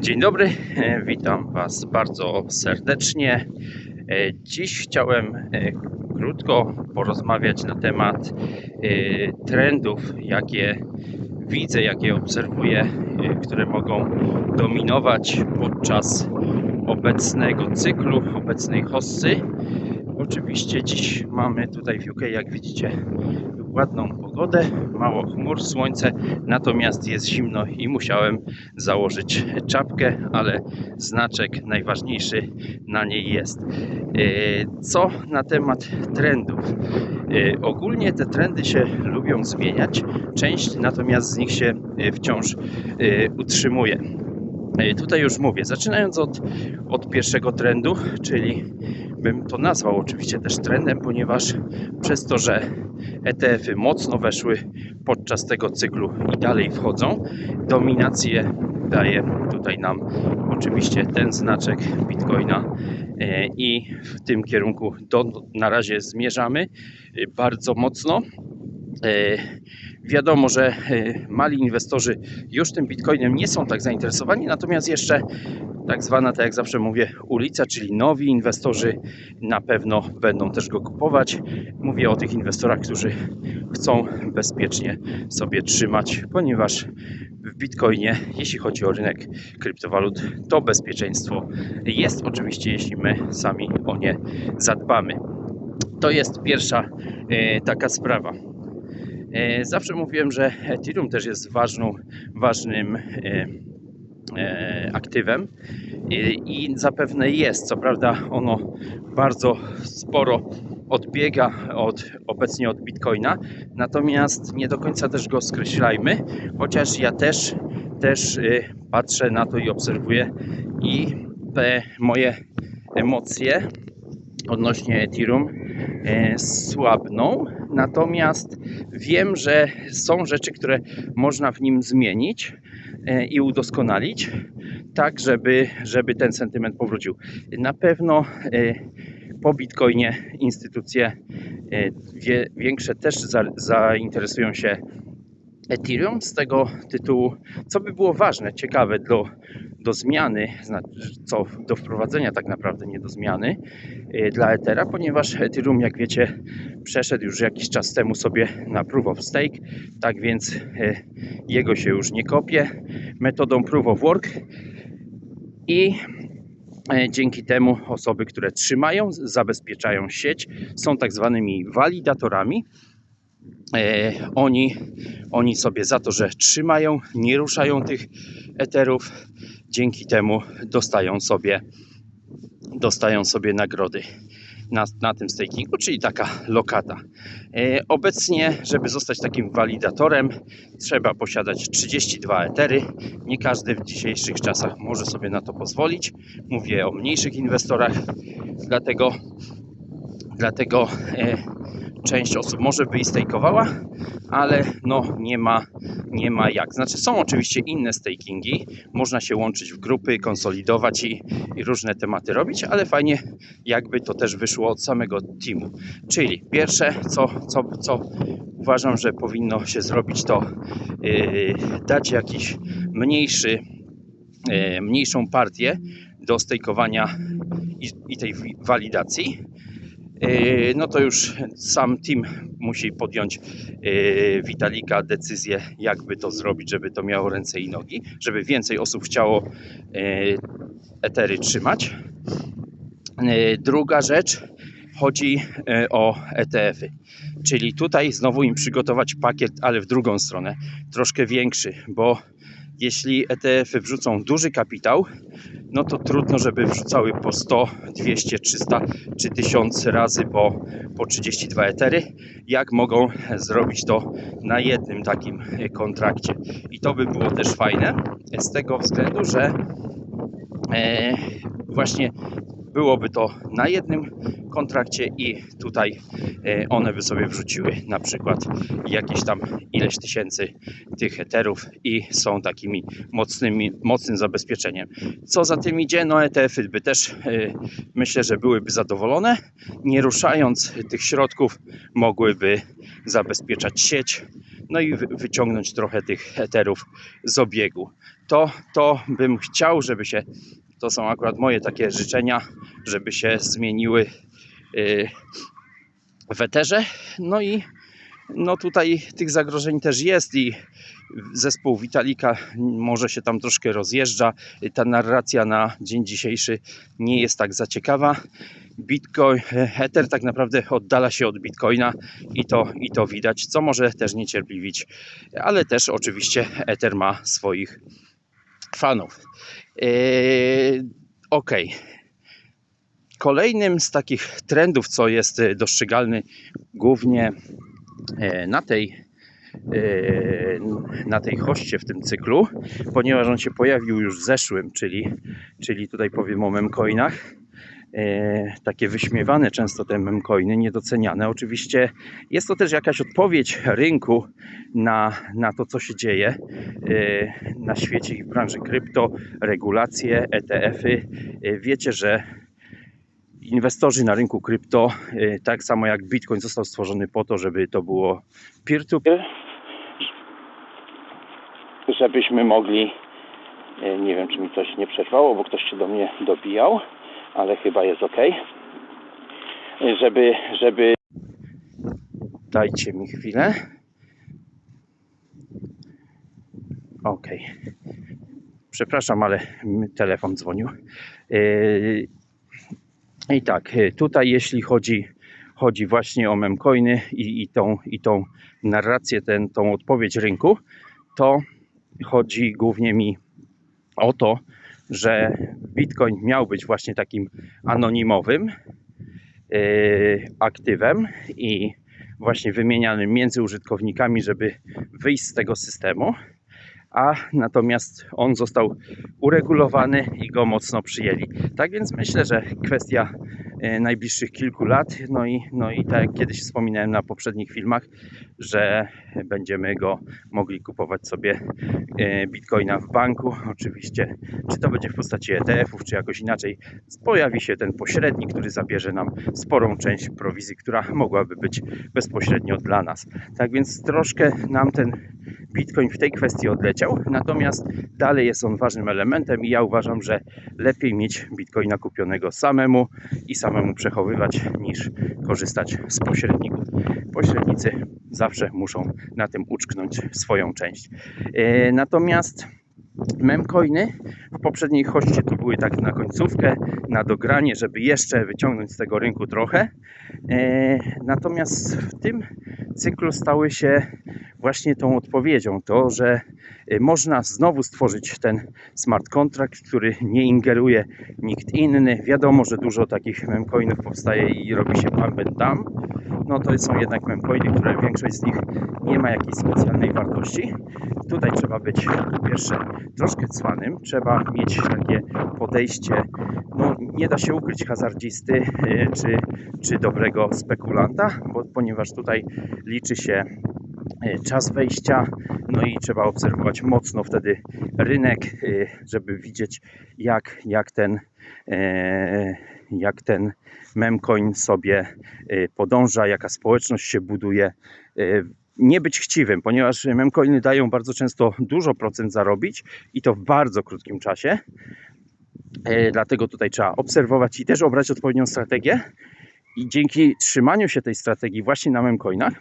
Dzień dobry, witam Was bardzo serdecznie. E, Dziś chciałem e, krótko porozmawiać na temat e, trendów, jakie widzę, jakie obserwuję, które mogą dominować podczas obecnego cyklu, obecnej hossy. Oczywiście dziś mamy tutaj w UK, jak widzicie, ładną pogodę, mało chmur, słońce, natomiast jest zimno i musiałem założyć czapkę, ale znaczek najważniejszy na niej jest. E, Co na temat trendów? E, Ogólnie te trendy się lubią zmieniać, część natomiast z nich się e, wciąż utrzymuje. E, Tutaj już mówię, zaczynając od, od pierwszego trendu, czyli bym to nazwał oczywiście też trendem, ponieważ przez to, że ETF-y mocno weszły podczas tego cyklu i dalej wchodzą, dominację daje tutaj nam oczywiście ten znaczek Bitcoina e, i w tym kierunku do, na razie zmierzamy e, bardzo mocno. Wiadomo, że e, mali inwestorzy już tym bitcoinem nie są tak zainteresowani, natomiast jeszcze tak zwana, tak jak zawsze mówię, ulica, czyli nowi inwestorzy na pewno będą też go kupować. Mówię o tych inwestorach, którzy chcą bezpiecznie sobie trzymać, ponieważ w bitcoinie, jeśli chodzi o rynek kryptowalut, to bezpieczeństwo jest oczywiście, jeśli my sami o nie zadbamy. To jest pierwsza e, taka sprawa. E, Zawsze mówiłem, że Ethereum też jest ważną, ważnym e, e, aktywem i, zapewne jest. Co prawda ono bardzo sporo odbiega od, obecnie od Bitcoina, natomiast nie do końca też go skreślajmy, chociaż ja też, też patrzę na to i obserwuję i te moje emocje odnośnie Ethereum e, słabną, natomiast wiem, że są rzeczy, które można w nim zmienić e, i udoskonalić, tak żeby, żeby ten sentyment powrócił. Na pewno e, po Bitcoinie instytucje większe też za, zainteresują się Ethereum z tego tytułu, co by było ważne, ciekawe do, do zmiany, znaczy, co do wprowadzenia tak naprawdę, nie do zmiany dla Ethera, ponieważ Ethereum, jak wiecie, przeszedł już jakiś czas temu sobie na Proof of Stake, tak więc e, jego się już nie kopie metodą Proof of Work i e, dzięki temu osoby, które trzymają, zabezpieczają sieć, są tak zwanymi walidatorami. Oni, oni sobie za to, że trzymają, nie ruszają tych eterów, dzięki temu dostają sobie, dostają sobie nagrody na, na tym stakingu, czyli taka lokata. E, obecnie, żeby zostać takim walidatorem, trzeba posiadać 32 etery. Nie każdy w dzisiejszych czasach może sobie na to pozwolić. Mówię o mniejszych inwestorach, dlatego, dlatego e, część osób może by i stakeowała, ale no nie ma, nie ma jak. Znaczy są oczywiście inne stakingi, można się łączyć w grupy, konsolidować i, i różne tematy robić, ale fajnie jakby to też wyszło od samego teamu. Czyli pierwsze, co, co, co uważam, że powinno się zrobić, to yy, dać jakiś mniejszy, yy, mniejszą partię do stejkowania i, i tej walidacji. Yy, no to już sam team musi podjąć yy, Witalika decyzję, jakby to zrobić, żeby to miało ręce i nogi, żeby więcej osób chciało yy, etery trzymać. Druga rzecz chodzi o ETF-y, czyli tutaj znowu im przygotować pakiet, ale w drugą stronę, troszkę większy, bo jeśli ETF-y wrzucą duży kapitał, no to trudno, żeby wrzucały po 100, 200, 300 czy 1000 razy po, po 32 etery. Jak mogą zrobić to na jednym takim kontrakcie? I to by było też fajne z tego względu, że e, właśnie byłoby to na jednym kontrakcie i tutaj e, one by sobie wrzuciły na przykład jakieś tam ileś tysięcy tych eterów i są takimi mocnymi, mocnym zabezpieczeniem. Co za tym idzie? No ETF-y by też e, myślę, że byłyby zadowolone. Nie ruszając tych środków mogłyby zabezpieczać sieć, no i wy- wyciągnąć trochę tych eterów z obiegu. To, to bym chciał, żeby się, to są akurat moje takie życzenia, żeby się zmieniły y, w eterze. No i no tutaj tych zagrożeń też jest i zespół Witalika może się tam troszkę rozjeżdża. Ta narracja na dzień dzisiejszy nie jest tak za ciekawa. Bitcoin, Ether tak naprawdę oddala się od Bitcoina i to, i to widać, co może też niecierpliwić, ale też oczywiście Ether ma swoich fanów. Eee, ok. Kolejnym z takich trendów, co jest e, dostrzegalny głównie e, na tej e, na tej hoście w tym cyklu, ponieważ on się pojawił już w zeszłym, czyli, czyli tutaj powiem o memcoinach. E, takie wyśmiewane często te memcoiny, niedoceniane. Oczywiście jest to też jakaś odpowiedź rynku na, na to, co się dzieje e, na świecie i w branży krypto, regulacje, ETF-y. E, Wiecie, że inwestorzy na rynku krypto, tak samo jak Bitcoin został stworzony po to, żeby to było peer-to-peer, żebyśmy mogli, nie wiem czy mi coś nie przerwało, bo ktoś się do mnie dobijał, ale chyba jest ok, żeby, żeby dajcie mi chwilę. Ok. Przepraszam, ale telefon dzwonił. Yy, I tak, yy, tutaj jeśli chodzi, chodzi właśnie o memcoiny i, i, tą, i tą narrację, ten, tą odpowiedź rynku, to chodzi głównie mi o to, że Bitcoin miał być właśnie takim anonimowym yy, aktywem i właśnie wymienianym między użytkownikami, żeby wyjść z tego systemu, a natomiast on został uregulowany i go mocno przyjęli. Tak więc myślę, że kwestia e, najbliższych kilku lat, no i, no i tak jak kiedyś wspominałem na poprzednich filmach, że będziemy go mogli kupować sobie e, bitcoina w banku. Oczywiście, czy to będzie w postaci ETF-ów, czy jakoś inaczej, pojawi się ten pośrednik, który zabierze nam sporą część prowizji, która mogłaby być bezpośrednio dla nas. Tak więc troszkę nam ten Bitcoin w tej kwestii odleciał, natomiast dalej jest on ważnym elementem i ja uważam, że lepiej mieć Bitcoina kupionego samemu i samemu przechowywać niż korzystać z pośredników. Pośrednicy zawsze muszą na tym uczknąć swoją część. E, Natomiast memcoiny w poprzedniej hoście to były tak na końcówkę, na dogranie, żeby jeszcze wyciągnąć z tego rynku trochę. E, Natomiast w tym cyklu stały się właśnie tą odpowiedzią. To, że y, można znowu stworzyć ten smart contract, który nie ingeruje nikt inny. Wiadomo, że dużo takich memcoinów powstaje i robi się and dump. No to są jednak memcoiny, które większość z nich nie ma jakiejś specjalnej wartości. Tutaj trzeba być po pierwsze troszkę cwanym, trzeba mieć takie podejście, no nie da się ukryć hazardzisty y, czy, czy dobrego spekulanta, bo, ponieważ tutaj liczy się czas wejścia, no i trzeba obserwować mocno wtedy rynek, e, żeby widzieć jak, jak ten e, jak ten memcoin sobie e, podąża, jaka społeczność się buduje. E, Nie być chciwym, ponieważ memcoiny dają bardzo często dużo procent zarobić i to w bardzo krótkim czasie. E, Dlatego tutaj trzeba obserwować i też obrać odpowiednią strategię. I dzięki trzymaniu się tej strategii właśnie na memcoinach,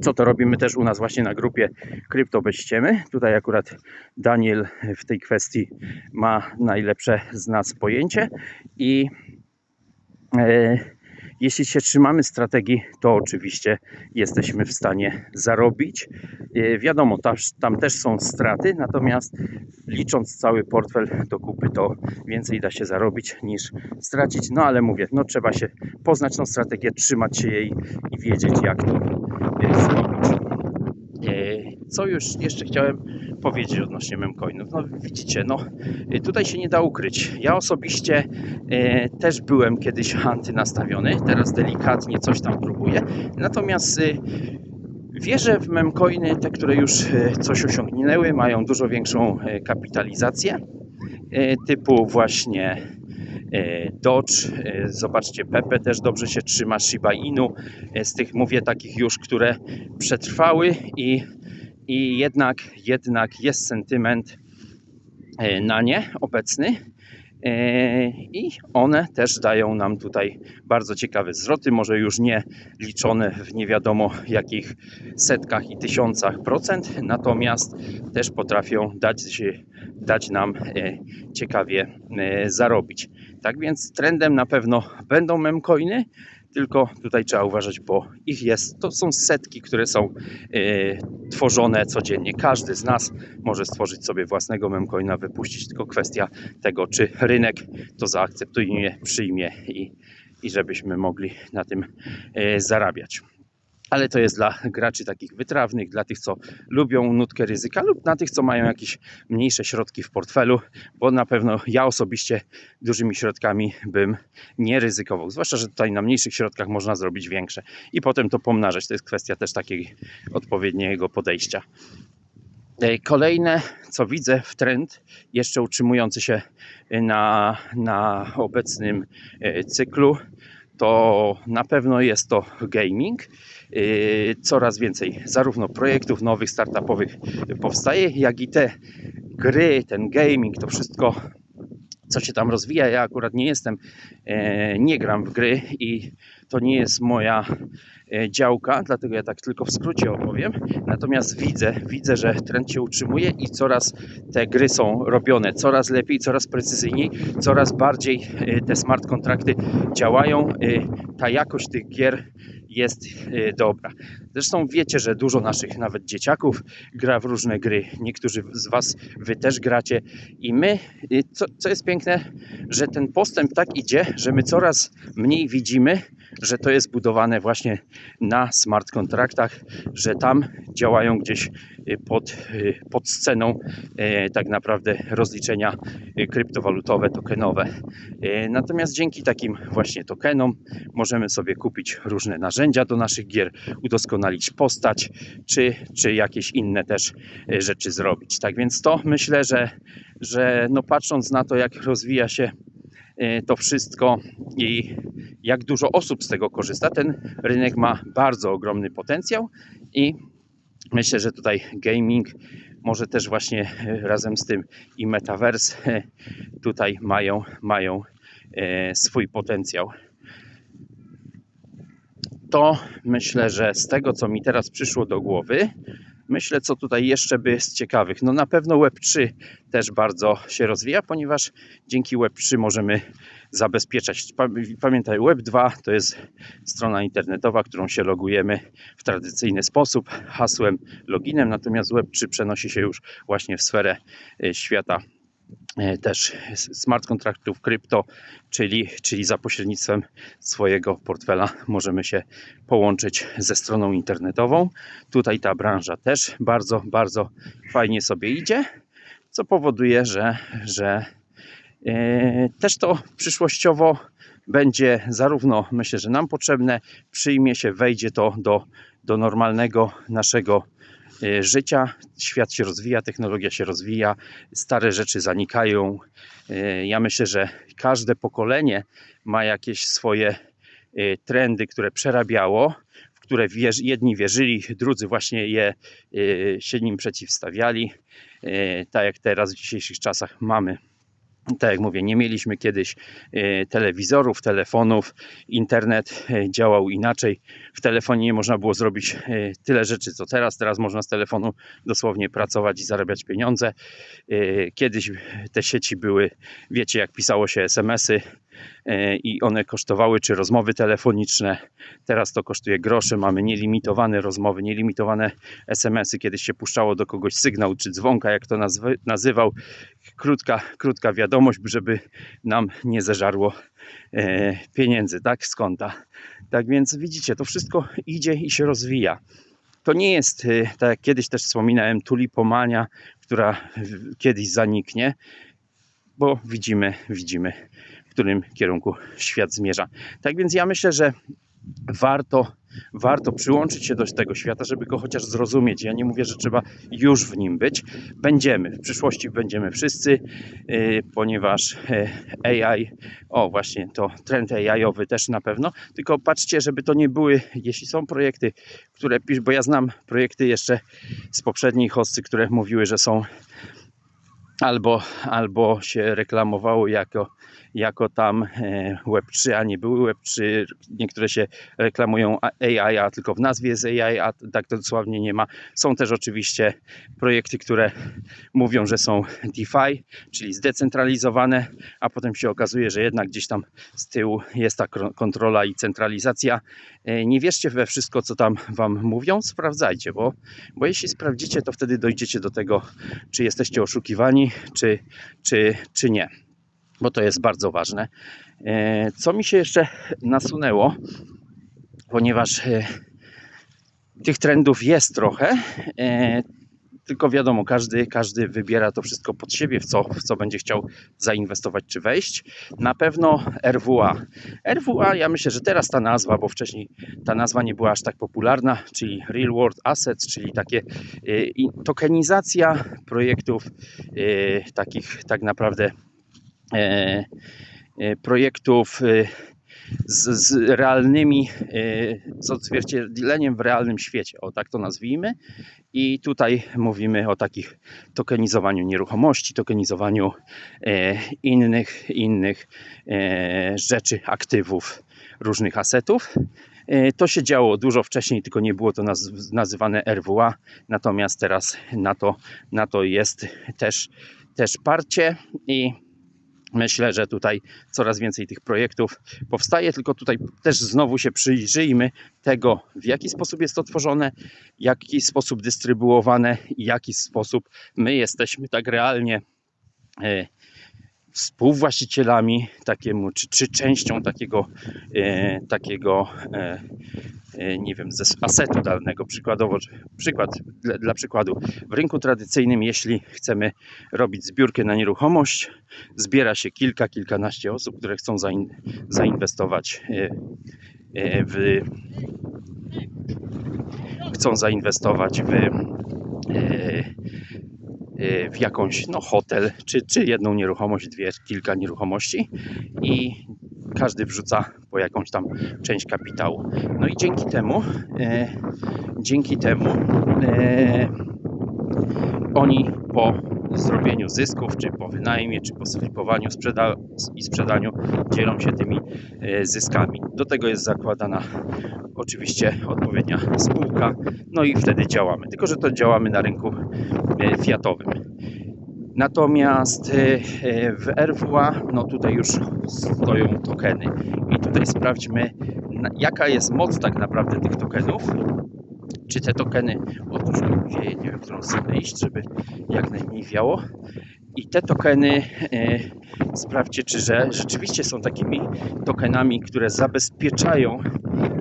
co to robimy też u nas właśnie na grupie Krypto bez ściemy. Tutaj akurat Daniel w tej kwestii ma najlepsze z nas pojęcie i e, jeśli się trzymamy strategii, to oczywiście jesteśmy w stanie zarobić. E, wiadomo, tam, też są straty, natomiast licząc cały portfel do kupy, to więcej da się zarobić niż stracić. No ale mówię, no trzeba się poznać tą strategię, trzymać się jej i wiedzieć, jak to. E, Co już jeszcze chciałem powiedzieć odnośnie memcoinów? No widzicie, no tutaj się nie da ukryć. Ja osobiście e, też byłem kiedyś antynastawiony, teraz delikatnie coś tam próbuję. Natomiast e, wierzę w memcoiny, te, które już e, coś osiągnęły, mają dużo większą e, kapitalizację, e, typu właśnie Dodge, zobaczcie, Pepe też dobrze się trzyma, Shiba Inu, z tych mówię takich już, które przetrwały i i jednak, jednak jest sentyment e, na nie obecny. E, I one też dają nam tutaj bardzo ciekawe zwroty, może już nie liczone w nie wiadomo jakich setkach i tysiącach procent, natomiast też potrafią dać, dać nam e, ciekawie zarobić. Tak więc trendem na pewno będą memcoiny, tylko tutaj trzeba uważać, bo ich jest, to są setki, które są e, tworzone codziennie. Każdy z nas może stworzyć sobie własnego memcoina, wypuścić, tylko kwestia tego, czy rynek to zaakceptuje, przyjmie i, i żebyśmy mogli na tym e, zarabiać ale to jest dla graczy takich wytrawnych, dla tych, co lubią nutkę ryzyka lub dla tych, co mają jakieś mniejsze środki w portfelu, bo na pewno ja osobiście dużymi środkami bym nie ryzykował. Zwłaszcza, że tutaj na mniejszych środkach można zrobić większe i potem to pomnażać. To jest kwestia też takiego odpowiedniego podejścia. E, Kolejne, co widzę w trend, jeszcze utrzymujący się na, na obecnym e, cyklu, to na pewno jest to gaming. Yy, Coraz więcej zarówno projektów nowych, startupowych powstaje, jak i te gry, ten gaming, to wszystko, co się tam rozwija. Ja akurat nie jestem, e, nie gram w gry i to nie jest moja e, działka, dlatego ja tak tylko w skrócie opowiem. Natomiast widzę, widzę, że trend się utrzymuje i coraz te gry są robione coraz lepiej, coraz precyzyjniej, coraz bardziej e, te smart kontrakty działają. E, Ta jakość tych gier jest dobra. Zresztą wiecie, że dużo naszych nawet dzieciaków gra w różne gry. Niektórzy z Was, Wy też gracie i my, co, co jest piękne, że ten postęp tak idzie, że my coraz mniej widzimy, że to jest budowane właśnie na smart kontraktach, że tam działają gdzieś y, pod, y, pod sceną y, tak naprawdę rozliczenia kryptowalutowe, tokenowe. Natomiast dzięki takim właśnie tokenom możemy sobie kupić różne narzędzia do naszych gier, udoskonalić postać, czy, czy jakieś inne też rzeczy zrobić. Tak więc to myślę, że, że no patrząc na to, jak rozwija się to wszystko i jak dużo osób z tego korzysta, ten rynek ma bardzo ogromny potencjał i myślę, że tutaj gaming może też właśnie e, razem z tym i metaverse e, tutaj mają, mają swój potencjał. To myślę, że z tego, co mi teraz przyszło do głowy, myślę, co tutaj jeszcze by z ciekawych. No na pewno Web3 też bardzo się rozwija, ponieważ dzięki Web3 możemy zabezpieczać. Pa- Pamiętaj, Web2 to jest strona internetowa, którą się logujemy w tradycyjny sposób, hasłem, loginem, natomiast Web3 przenosi się już właśnie w sferę e, świata też s- smart kontraktów krypto, czyli, czyli za pośrednictwem swojego portfela możemy się połączyć ze stroną internetową. Tutaj ta branża też bardzo, bardzo fajnie sobie idzie, co powoduje, że, że e, też to przyszłościowo będzie zarówno myślę, że nam potrzebne, przyjmie się, wejdzie to do, do normalnego naszego e, życia. Świat się rozwija, technologia się rozwija, stare rzeczy zanikają. E, Ja myślę, że każde pokolenie ma jakieś swoje e, trendy, które przerabiało, w które jedni wierzyli, drudzy właśnie je się nim przeciwstawiali. Tak jak teraz w dzisiejszych czasach mamy tak jak mówię, nie mieliśmy kiedyś e, telewizorów, telefonów, internet e, działał inaczej. W telefonie nie można było zrobić e, tyle rzeczy co teraz. Teraz można z telefonu dosłownie pracować i zarabiać pieniądze. Kiedyś te sieci były, wiecie, jak pisało się SMS-y i one kosztowały, czy rozmowy telefoniczne. Teraz to kosztuje grosze. Mamy nielimitowane rozmowy, nielimitowane SMS-y. Kiedyś się puszczało do kogoś sygnał czy dzwonka, jak to nazywał. Krótka, krótka wiadomość, żeby nam nie zeżarło e, pieniędzy, tak, z konta. Tak więc widzicie, to wszystko idzie i się rozwija. To nie jest, e, tak jak kiedyś też wspominałem, tulipomania, która kiedyś zaniknie, bo widzimy, widzimy, w którym kierunku świat zmierza. Tak więc ja myślę, że warto, warto przyłączyć się do tego świata, żeby go chociaż zrozumieć. Ja nie mówię, że trzeba już w nim być. Będziemy, w przyszłości będziemy wszyscy, yy, ponieważ yy, AI, o właśnie, to trend AI-owy też na pewno, tylko patrzcie, żeby to nie były, jeśli są projekty, które pisz, bo ja znam projekty jeszcze z poprzedniej hosty, które mówiły, że są albo, albo się reklamowało jako, jako tam e, Web3, a nie były Web3. Niektóre się reklamują AI, a tylko w nazwie jest AI, a tak to dosłownie nie ma. Są też oczywiście projekty, które mówią, że są DeFi, czyli zdecentralizowane, a potem się okazuje, że jednak gdzieś tam z tyłu jest ta kontrola i centralizacja. E, Nie wierzcie we wszystko, co tam Wam mówią, sprawdzajcie, bo, bo jeśli sprawdzicie, to wtedy dojdziecie do tego, czy jesteście oszukiwani, czy, czy, czy nie, bo to jest bardzo ważne. E, Co mi się jeszcze nasunęło, ponieważ e, tych trendów jest trochę, e, tylko wiadomo, każdy, każdy wybiera to wszystko pod siebie, w co, w co będzie chciał zainwestować czy wejść. Na pewno RWA. RWA, ja myślę, że teraz ta nazwa, bo wcześniej ta nazwa nie była aż tak popularna, czyli Real World Assets, czyli takie y, tokenizacja projektów y, takich tak naprawdę projektów y, z, z realnymi, z odzwierciedleniem w realnym świecie, o tak to nazwijmy. I tutaj mówimy o takich tokenizowaniu nieruchomości, tokenizowaniu e, innych, innych e, rzeczy, aktywów, różnych asetów. E, To się działo dużo wcześniej, tylko nie było to naz- nazywane RWA, natomiast teraz na to, na to jest też, też parcie i myślę, że tutaj coraz więcej tych projektów powstaje, tylko tutaj też znowu się przyjrzyjmy tego, w jaki sposób jest to tworzone, jaki sposób dystrybuowane i jaki sposób my jesteśmy tak realnie e, współwłaścicielami takiemu, czy, czy częścią takiego, e, takiego e, e, nie wiem, ze asetu danego. Przykładowo, przykład dla, dla przykładu, w rynku tradycyjnym, jeśli chcemy robić zbiórkę na nieruchomość, zbiera się kilka, kilkanaście osób, które chcą zain, zainwestować e, e, w chcą zainwestować w, w jakąś no, hotel, czy, czy jedną nieruchomość, dwie, kilka nieruchomości i każdy wrzuca po jakąś tam część kapitału. No i dzięki temu, e, dzięki temu e, oni po zrobieniu zysków, czy po wynajmie, czy po sflipowaniu sprzeda- i sprzedaniu dzielą się tymi e, zyskami. Do tego jest zakładana oczywiście odpowiednia spółka, no i wtedy działamy. Tylko, że to działamy na rynku e, fiatowym. Natomiast e, w RWA, no tutaj już stoją tokeny. I tutaj sprawdźmy, jaka jest moc tak naprawdę tych tokenów. Czy te tokeny, otóż mi wieje, nie wiem, w którą stronę iść, żeby jak najmniej wiało. I te tokeny, e, sprawdźcie, czy że rzeczywiście są takimi tokenami, które zabezpieczają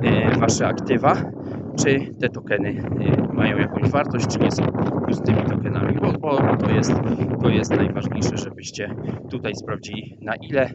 e, wasze aktywa, czy te tokeny e, mają jakąś wartość, czy nie są pustymi tokenami, bo, bo to, jest, to jest najważniejsze, żebyście tutaj sprawdzili, na ile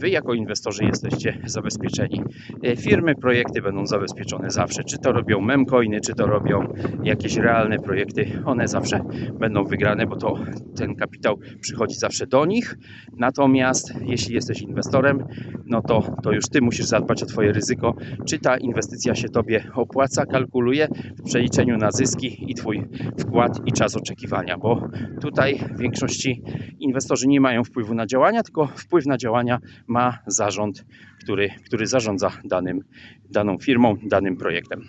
wy jako inwestorzy jesteście zabezpieczeni. E, Firmy, projekty będą zabezpieczone zawsze. Czy to robią memcoiny, czy to robią jakieś realne projekty, one zawsze będą wygrane, bo to ten kapitał przychodzi zawsze do nich. Natomiast jeśli jesteś inwestorem, no to, to już ty musisz zadbać o twoje ryzyko, czy ta inwestycja się tobie opłaca, kalkuluje w przeliczeniu na zyski i twój wkład i czas oczekiwania, bo tutaj w większości inwestorzy nie mają wpływu na działania, tylko wpływ na działania ma zarząd, który, który zarządza danym, daną firmą, danym projektem.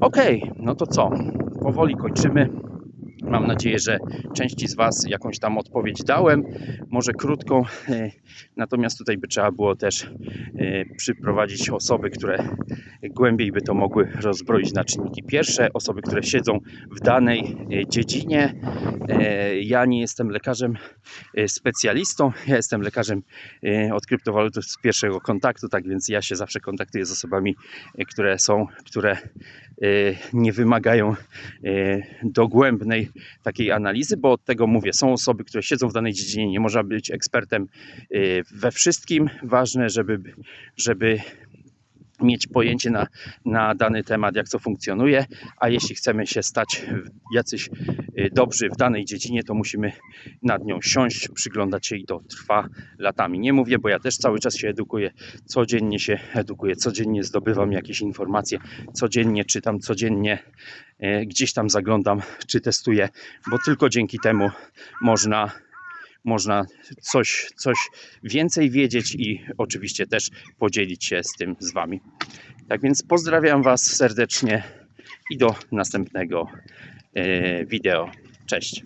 Ok, no to co? Powoli kończymy. Mam nadzieję, że części z Was jakąś tam odpowiedź dałem, może krótką, e, natomiast tutaj by trzeba było też e, przyprowadzić osoby, które głębiej by to mogły rozbroić na czynniki pierwsze, osoby, które siedzą w danej e, dziedzinie. E, Ja nie jestem lekarzem e, specjalistą, ja jestem lekarzem od kryptowalutów z pierwszego kontaktu, tak więc ja się zawsze kontaktuję z osobami, które są, które nie wymagają dogłębnej takiej analizy, bo od tego mówię, są osoby, które siedzą w danej dziedzinie, nie można być ekspertem we wszystkim. Ważne, żeby, żeby mieć pojęcie na, na dany temat, jak to funkcjonuje, a jeśli chcemy się stać jacyś y, dobrzy w danej dziedzinie, to musimy nad nią siąść, przyglądać się i to trwa latami. Nie mówię, bo ja też cały czas się edukuję, codziennie się edukuję, codziennie zdobywam jakieś informacje, codziennie czytam, codziennie e, gdzieś tam zaglądam, czy testuję, bo tylko dzięki temu można można coś, coś więcej wiedzieć i oczywiście też podzielić się z tym z Wami. Tak więc pozdrawiam Was serdecznie i do następnego e, wideo. Cześć.